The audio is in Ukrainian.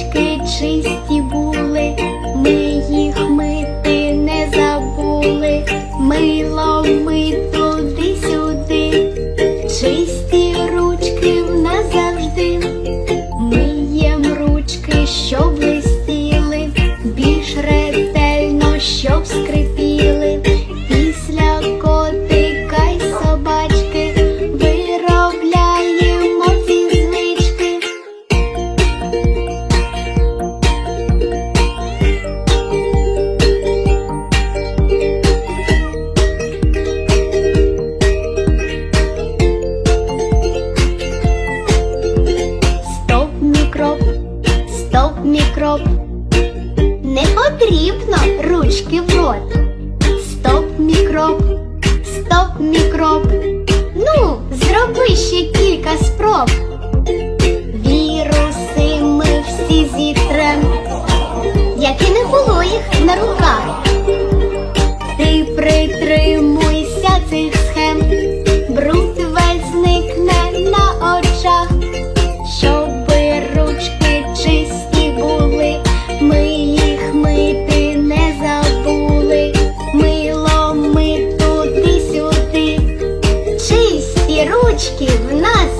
ручки чисті були, ми їх мити не забули, мило ми туди-сюди, чисті ручки в нас завжди. Стопний крок. Не потрібно ручки в рот. Стоп мікроб, стоп мікроб. Ну, зроби ще кілька спроб. Віруси ми всі зітрем, як і не було їх на руках. Ти притримай. Книжки в нас